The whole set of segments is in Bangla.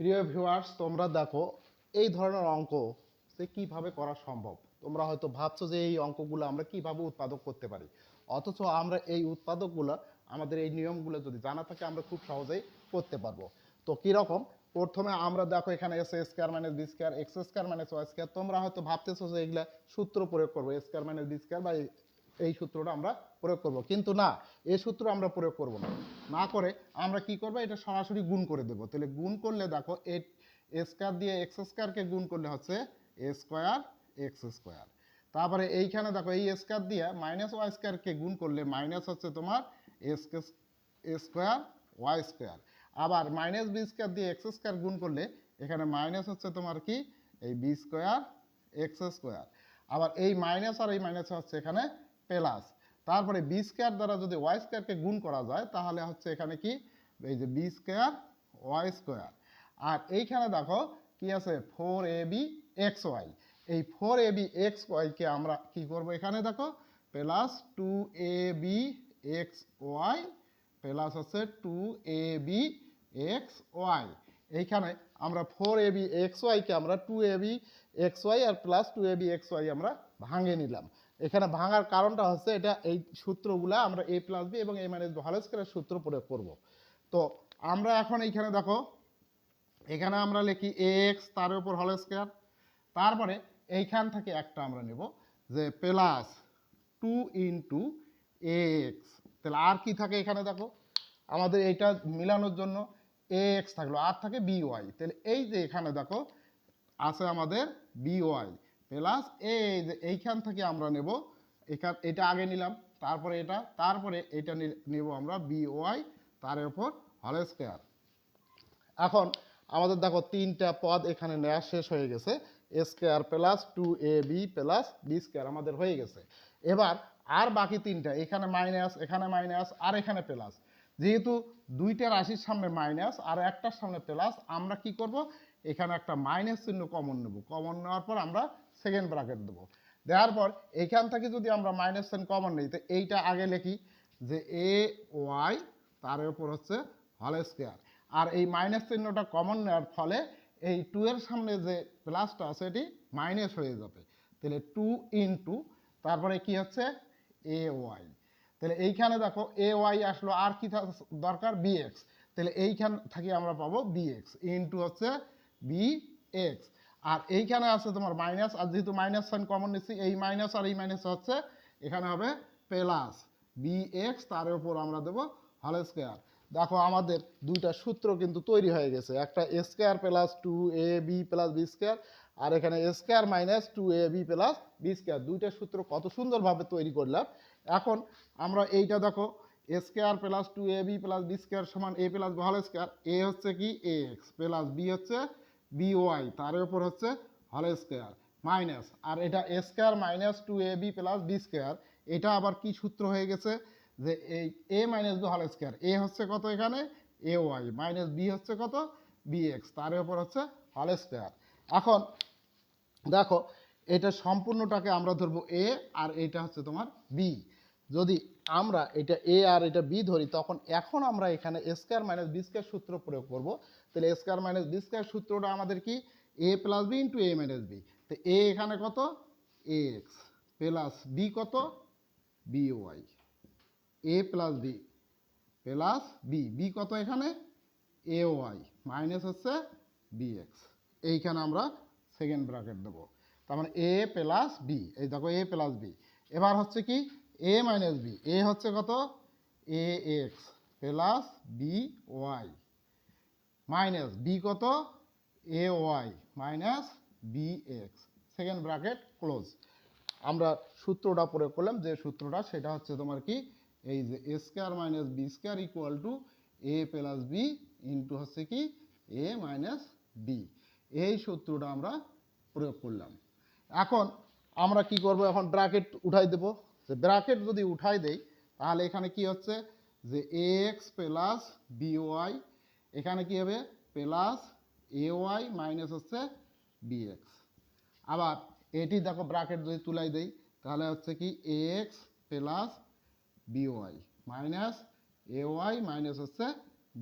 প্রিয় ভিউয়ার্স তোমরা দেখো, এই ধরনের অঙ্ক সে কীভাবে করা সম্ভব? তোমরা হয়তো ভাবছ যে এই অঙ্কগুলো আমরা কীভাবে উৎপাদক করতে পারি? অথচ আমরা এই উৎপাদকগুলো, আমাদের এই নিয়মগুলো যদি জানা থাকে, আমরা খুব সহজেই করতে পারব। তো কীরকম? প্রথমে আমরা দেখো এখানে S square minus B square X square minus Y square তোমরা হয়তো ভাবতেছো যে এগুলা সূত্র প্রয়োগ করব স্কোয়ার মাইনাস বি স্কোয়ার বা এই- এই সূত্রটা আমরা প্রয়োগ করব। কিন্তু না এই সূত্র আমরা প্রয়োগ করব না। না করে আমরা কি করব? এটা সরাসরি গুণ করে দেবো। তাহলে গুণ করলে দেখো, এ স্কোয়ার দিয়ে এক্স স্কোয়ারকে গুণ করলে হচ্ছে এ স্কোয়ার এক্স স্কোয়ার। তারপরে এইখানে দেখো, এই স্কোয়ার দিয়ে মাইনাস ওয়াই স্কোয়ারকে গুণ করলে মাইনাস হচ্ছে তোমার এ স্কোয়ার ওয়াই স্কোয়ার। আবার মাইনাস বি স্কোয়ার দিয়ে এক্স স্কোয়ার গুণ করলে এখানে মাইনাস হচ্ছে তোমার কি? এই বি স্কোয়ার এক্স স্কোয়ার। আবার এই মাইনাস আর এই মাইনাস হচ্ছে এখানে প্লাস। তারপরে বি স্কোয়ার দ্বারা যদি ওয়াই স্কোয়ারকে গুণ করা যায়, তাহলে হচ্ছে এখানে কি? এই যে বি স্কোয়ার ওয়াই স্কোয়ার আর এইখানে দেখো কি আছে? Four A B X Y এই ফোর এ বি এক্স ওয়াইকে আমরা কি করব এখানে দেখো? Plus two A B X Y plus হচ্ছে two A B X Y এইখানে আমরা ফোর এ বি এক্স ওয়াইকে আমরা two A B X Y R plus two A B X Y আমরা ভাঙে নিলাম। এখানে ভাঙার কারণটা হচ্ছে এটা এই সূত্রগুলা আমরা এ প্লাস বি এবং এ মাইনাস বি হল স্কোয়ারের সূত্র প্রয়োগ করব। তো আমরা এখন এইখানে দেখো, এখানে আমরা লিখি এক্স তার উপর হল স্কোয়ার তারপরে এইখান থেকে একটা আমরা নেব যে প্লাস টু ইন্টু এক্স তাহলে আর কি থাকে এখানে দেখো? আমাদের এইটা মিলানোর জন্য এক্স থাকল, আর থাকে বি ওয়াই তাহলে এই যে এখানে দেখো, আছে আমাদের বি ওয়াই প্লাস এই যে এইখান থেকে আমরা নেব। এখান, এটা আগে নিলাম, তারপরে এটা তারপরে এটা নেব আমরা বি ওয়াই তার উপর হল স্কোয়ার এখন আমাদের দেখো তিনটা পদ এখানে নেওয়া শেষ হয়ে গেছে। Square plus two A B plus B square আমাদের হয়ে গেছে। এবার আর বাকি তিনটা, এখানে মাইনাস এখানে মাইনাস আর এখানে প্লাস যেহেতু দুইটা রাশির সামনে মাইনাস আর একটার সামনে প্লাস আমরা কি করব? এখানে একটা মাইনাস চিহ্ন কমন নেব। কমন নেওয়ার পর আমরা সেকেন্ড ব্র্যাকেট দেবো। দেওয়ার পর এইখান থেকে যদি আমরা মাইনাস চিহ্ন কমন নিই, তো এইটা আগে লিখি যে এ ওয়াই তার উপর হচ্ছে হল স্কোয়ার আর এই মাইনাস চিহ্নটা কমন নেওয়ার ফলে এই টু এর সামনে যে প্লাসটা আছে, এটি মাইনাস হয়ে যাবে। তাহলে টু ইন্টু তারপরে কি হচ্ছে? এ ওয়াই তাহলে এইখানে দেখো এ ওয়াই আসলো, আর কি দরকার? বি এক্স তাহলে এইখান থেকে আমরা পাবো বি এক্স ইন্টু হচ্ছে বি এক্স আর এইখানে আছে তোমার মাইনাস আর যেহেতু মাইনাস সাইন কমন নিচ্ছি, এই মাইনাস আর এই মাইনাস হচ্ছে, এখানে হবে প্লাস বি এক্স তার উপর আমরা দেবো হল স্কোয়ার দেখো আমাদের দুইটা সূত্র কিন্তু তৈরি হয়ে গেছে, একটা square plus two A B plus B square আর এখানে square minus two A B plus B square দুইটা সূত্র কত সুন্দরভাবে তৈরি করলাম। এখন আমরা এইটা দেখো square plus two A B plus B square সমান এ প্লাস হল স্কোয়ার এ হচ্ছে কি এ এক্স প্লাস বি হচ্ছে বি ওয়াই তার উপর হচ্ছে হল স্কোয়ার মাইনাস আর এটা A square minus two A B plus B square এটা আবার কি সূত্র হয়ে গেছে? যে এই এ মাইনাস বি হল স্কোয়ার এ হচ্ছে কত এখানে? এ ওয়াই মাইনাস বি হচ্ছে কত? বি এক্স তার উপর হচ্ছে হল স্কোয়ার এখন দেখো, এটা সম্পূর্ণটাকে আমরা ধরবো এ আর এটা হচ্ছে তোমার বি যদি আমরা এটা এ আর এটা বি ধরি, তখন এখন আমরা এখানে স্কোয়ার মাইনাস বি স্কোয়ার সূত্র প্রয়োগ করব। তাহলে A square minus B square সূত্রটা আমাদের কি? A plus B into A minus B তো এ এখানে কত? এ এক্স প্লাস বি কত? B Y A plus B plus B B কত এখানে? এ ওয়াই মাইনাস হচ্ছে বি এক্স এইখানে আমরা সেকেন্ড ব্র্যাকেট দেবো। তার মানে এ প্লাস বি এই দেখো এ প্লাস বি এবার হচ্ছে কি? এ মাইনাস বি এ হচ্ছে কত? A X plus B Y minus B কত? A Y minus B X second bracket close আমরা সূত্রটা প্রয়োগ করলাম, যে সূত্রটা, সেটা হচ্ছে তোমার কি? এই যে A square minus B square equal to A plus B into হচ্ছে কি? এ মাইনাস বি এই সূত্রটা আমরা প্রয়োগ করলাম। এখন আমরা কি করব? এখন ব্র্যাকেট উঠাই দেব। যে ব্র্যাকেট যদি উঠাই দেই, তাহলে এখানে কি হচ্ছে? যে A X plus B Y এখানে কি হবে? প্লাস এ ওয়াই মাইনাস হচ্ছে বি এক্স আবার এটি দেখো ব্রাকেট যদি তুলাই দেই, তাহলে হচ্ছে কি A X plus B Y minus A Y minus হচ্ছে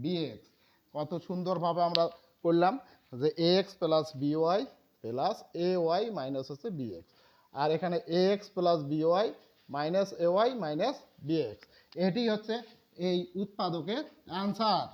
বি এক্স কত সুন্দরভাবে আমরা করলাম যে A X plus B Y plus A Y minus হচ্ছে বি এক্স আর এখানে A X plus B Y minus A Y minus B X এটি হচ্ছে এই উৎপাদকের অ্যান্সার।